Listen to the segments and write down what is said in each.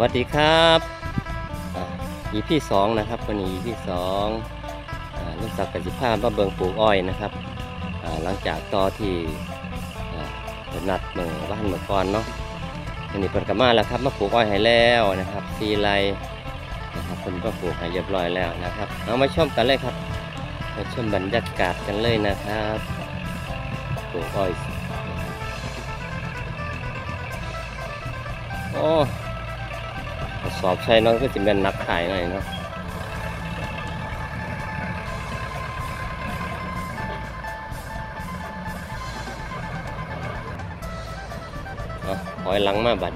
วัสดีครับอีพี่สองนะครับวันนี้ EP สองอ่าลูกสาวกสิภาพมาเบิงปลูกอ้อยนะครับหลังจากต่อที่อ่าเพิ่นนัดเมื่อบ้านเมื่อก่อนเนาะวันนี้เพิ่นกลับมาแล้วครับมาปลูกอ้อยให้แล้วนะครับซีไรนะครับเพิ่นก็ปลูกให้เรียบร้อยแล้วนะครับ เอามาชมกันเลยครับมาชมบรรยากาศกันเลยนะครับปลูกอ้อยโอ้ สอบใช่เนาะก็จะเป็นนักขายหน่อยเนาะเอาถอยหลังมาบัด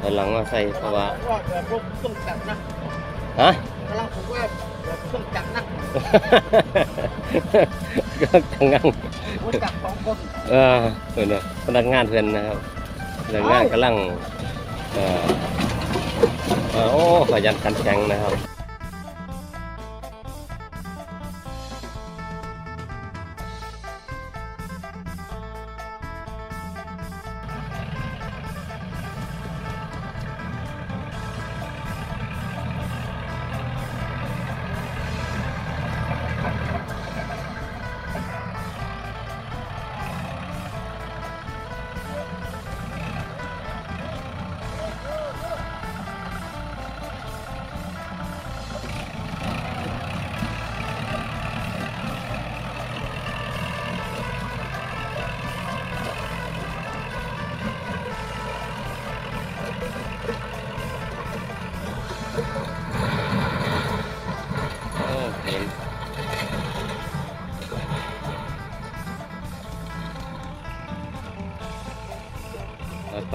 ถอยหลังมาใส่เพราะว่าว่าแบบพวกเครื่องจักรนะฮะกำลังผมว่าแบบเครื่องจักรนะก็ทำงานหัวจักรสองคนเออเพื่อนน่ะพนักงานเพื่อนนะครับพนักงานกำลังเอ่อเอ่อ โอ้ขยันขันแข็งนะครับ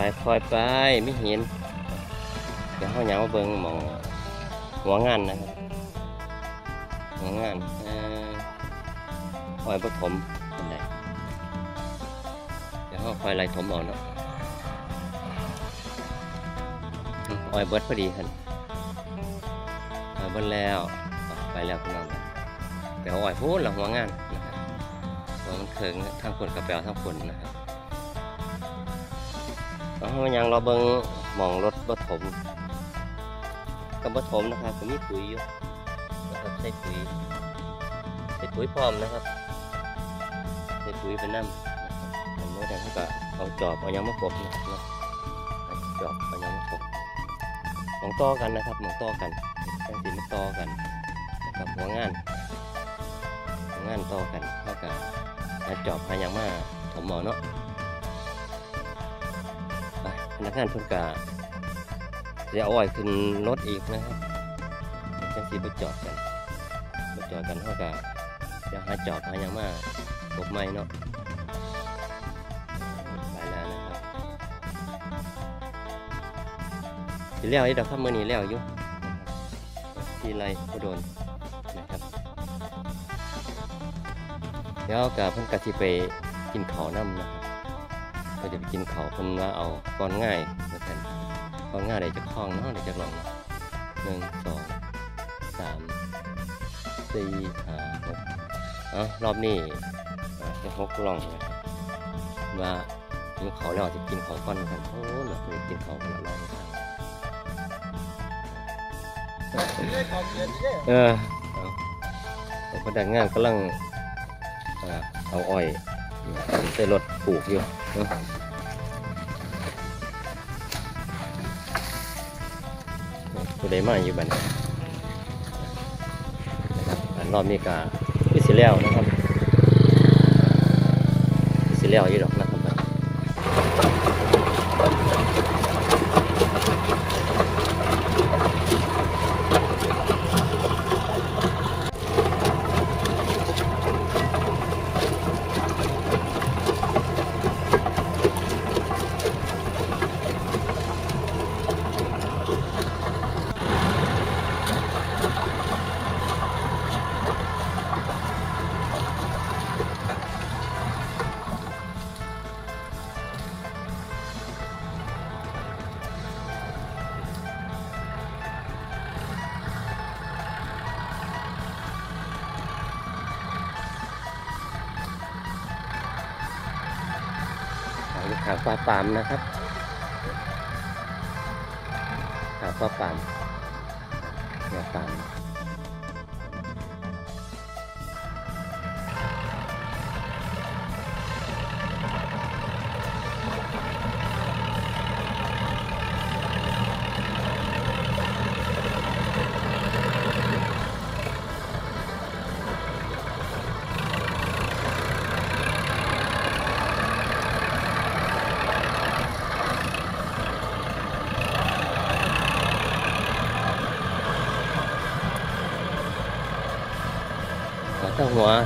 คอยไปคอยไปไม่เห็นเดี๋ยวเขาเหยาเบิ่งหมองหัวงานนะครับหัวงานอ่อคอยปฐมเป็นไดเดี๋ยวเขาคอยไล่ถมเอาเนาะออยเบิดพอดีคันมาเบิ่นแล้วไปแล้วพี่น้องครับไปเอาออยพูดหลังหัวงานนะครับมันเคิงทางฝนกับแปลวทางฝนนะครับ เอาเรายังเราเบิงหมองรถบถมกับบถมนะครับก็มีปุ๋ยอยู่นะครับใส่ปุ๋ยใส่ปุ๋ยพร้อมนะครับใส่ปุ๋ยเป็นน้ำนะครับอันนี้แต่เขาก็เอาจอบเอายังมากบนะครับเนะจอบเอายังมากบหมองต่อกันนะครับมองต่อกันจังสิมาต่อกันกับหัวงานหัวงานต่อกันเท่ากับหาจอบหายังมาถมหมอเนาะ ไปพนักงานเพิ่นกะจะเอาอ้อยขึ้นรถอีกนะครับจังสิไปจอดกันไปจอดกันเท่ากับจะหาจอบหาหยังมากบไม้เนาะไปแล้วนะครับสิแล้วเดอกครับมื้อนี้แล้วอยู่ทีไรก็โดนนะครับเดี๋ยวกับเพิ่นกะสิไปกินข้าวน้ำนะครับ ก็จะไปกินเขาวเพิ่นว่าเอาก้อนง่ายเหมือนกันก้อนง่ายได้จะคล้องเนาะได้จะลองเนาะหนึ่งสองสามสี่ห้าหกเอ้ารอบนี้จะหกกล่องนะครับว่ากินข้าแล้วจะกินเขาก้อนกันโอ้เหลือไปกินเขาวกันละลองข้วเรื่องของเรียนเออเอาแต่พนักงานกำลังอ่าเอาอ้อย ใส่รถปลูกอยู่ตัวใดมาอยู่บันบันรอบนี้ก็พิสิแล้วนะครับพิสิแล้วอยู่ดอกนะ หายลูกค้าปลาปามนะครับ หากวก็ปานแนวปาม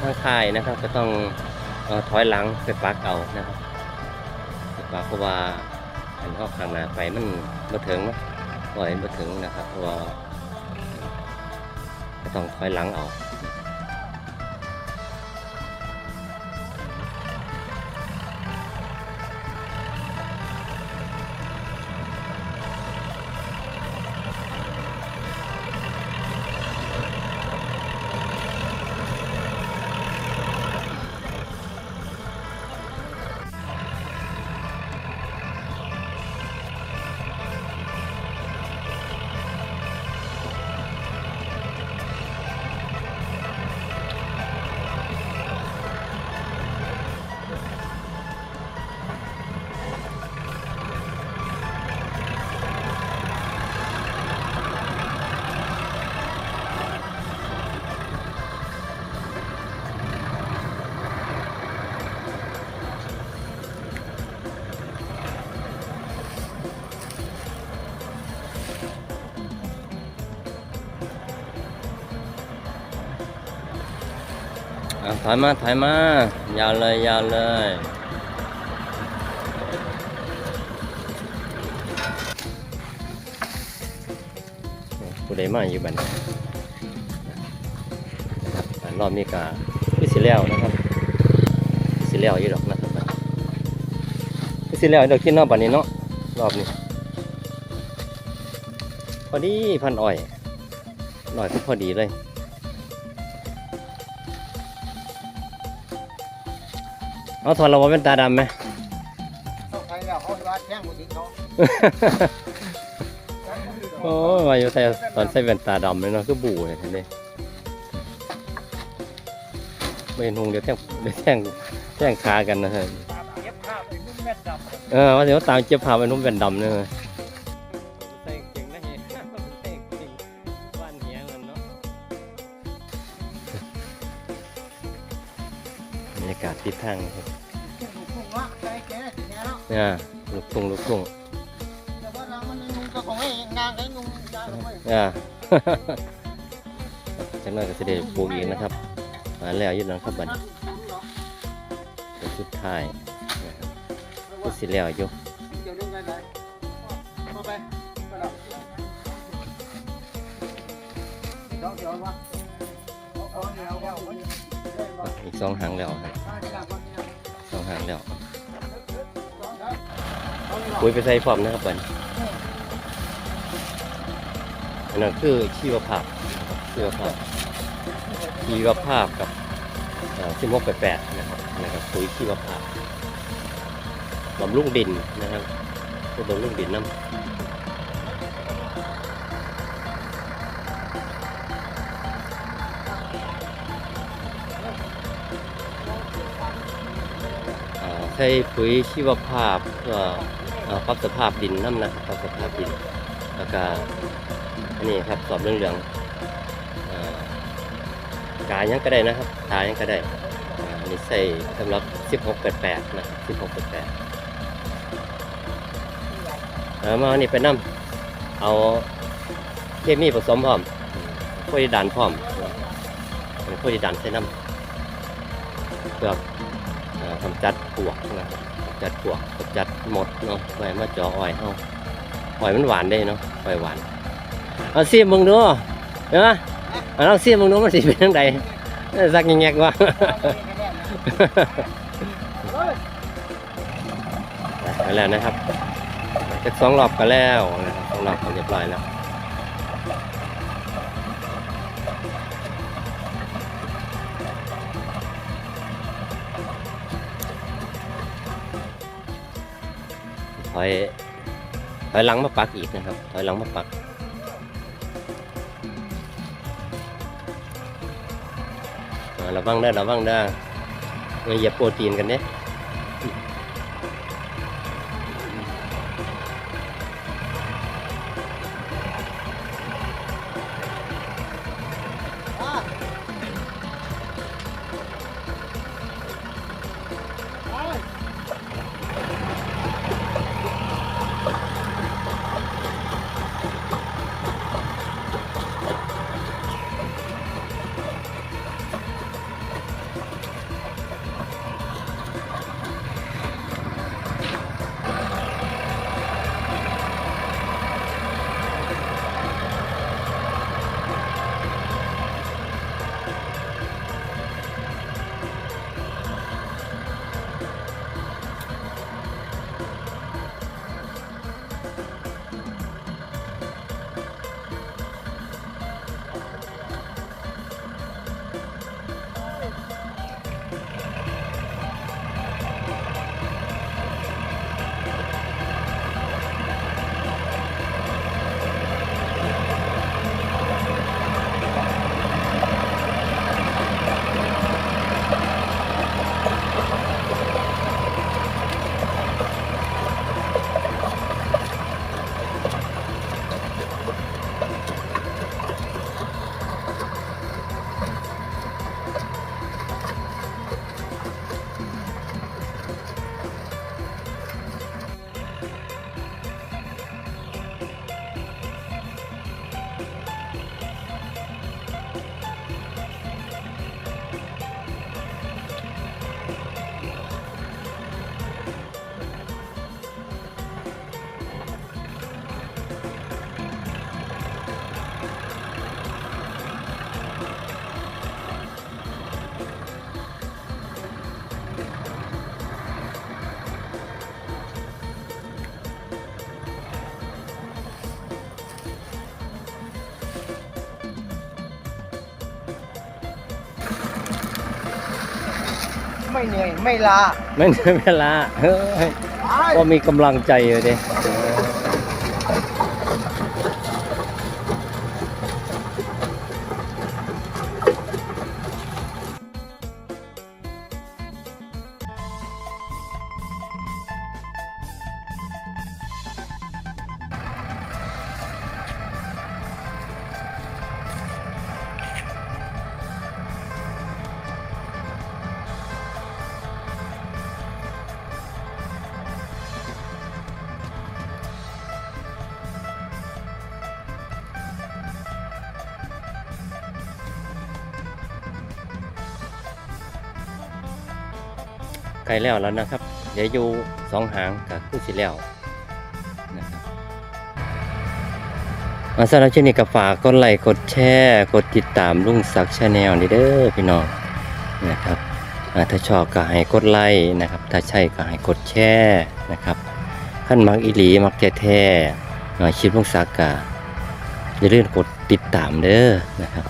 ทั้งค่ายนะครับ ก็ต้องอถอยหลังไปปักเอานะครับไปปักเพราะว่าอันเข้าข้างหน้าไปมันมาถึงนะปล่อยมาถึงนะครับเพราะว่าก็ต้องถอยหลังเอา ถอยมาถอยมายาวเลยยาวเลยผู้ใดมาอยู่บัดนนะครับอะรอบนี้ก็คือสิแล้วนะครับสิแล้วอยู่ดอกนะครับคือสิแล้วดี๋ยวกินเนาะบัดนี้เนาะรอบนี้พอดีพันอ้อยหน่อยก็พอดีเลย เอาถอดเราว่าเป็นตาดำไหม เข้าไปแล้วเขาว่าแท่งมือถือเขาโอ้ยมาอยู่ใส่ตอนใส่แว่นตาดำเลยเนาะคือบูเลยทีนี้ไม่เห็นหงเดี๋ยวแท่งเดี๋ยวแท่งแท่งคากันนะฮะ เย็บผ้าไปนุ่มแม่ดำ เออว่าเดี๋ยวตามเจ็บพาไปนุ่มแว่นดำเนี่ย เนี่ยลูกทุ่งลูกทุ่งแต่ว่าเรามันนุ่งก็ของไอ้งานไอ้นุ่งยาลงไปอ่าจังน้อยก็จะได้ปลูกอีกนะครับมาแล้วอยืดนะครับบัดนี้เป็นสุดท้ายนะครับก็สิแล้วอยู่เดี๋ยวเรื่องอะไรเข้าไปไปแล้วเดี๋ยวเดี๋ยววะเอาเดี๋ยวเอาเดี๋ยวอีกสองหางแล้วครับสองหางแล้ว ปุ๋ยไปใส่ฟอมนะครับบัดนี้อันนั้นคือชีวภาพนะครับชีวภาพชีวภาพกับสิบหกแปดนะครับนะครับปุ๋ยชีวภาพบำรุงดินนะครับเพื่อบำรุงดินน้ำอ่าใช้ปุ๋ยชีวภาพ เอาปรับสภาพดินน้ำนะครับปรับสภาพดินแล้วก็อันนี้ครับสอบเรื่องเหลืองๆอ่ากายังก็ได้นะครับทายังก็ได้อันนี้ใส่สำหรับ 1688 นะครับ1688เอามานนี้ไปน้ำเอาเคมีผสมพร้อมโคดิดานพร้อมเป็นโคดิดานใส่น้ำเพื่อกำจัดปวกนะครับ จัดปวกกจัดหมดเนาะไว้มาจ่ออ้อยเฮาอ้อยมันหวานได้เนาะอ้อยหวานเอาซีมมึงดูเนาะเอาลองซีมมึงดูมันสิเป็นจังไดเอ้ยสักแงกว่าแล้วนะครับจากสองรอบก็แล้วนะครับสองรอบก็เรียบร้อยแล้ว อยถอยหลังมาปักอีกนะครับ ถอยหลังมาปัก ระวังได้ระวังได้อย่าโปรตีนกันเนี้ย ไม่เหนื่อยไม่ลาไม่เหลือเวลาเฮ้ยไปก็มีกำลังใจเลยดิ กล้แล้วแล้วนะครับเดี๋ยวอยู่สองหางกับคู่สิแล้วนะครับมาสำหรับช่วงนี้ก็ฝากกดไลค์กดแชร์กดติดตามลุงศักดิ์ชาแนลนี่เด้อพี่น้องนะครับถ้าชอบก็ให้กดไลค์นะครับ ถ้าใช่ก็ให้กดแชร์นะครับขั้นมักอีหลีมักแท้แท้ๆอ่าคลิปลุงศักดิ์ก็อย่าลืมกดติดตามเด้อนะครับ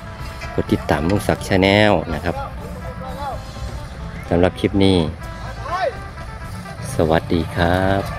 กดติดตามลุงศักดิ์ชาแนลนะครับสำหรับคลิปนี้ สวัสดีครับ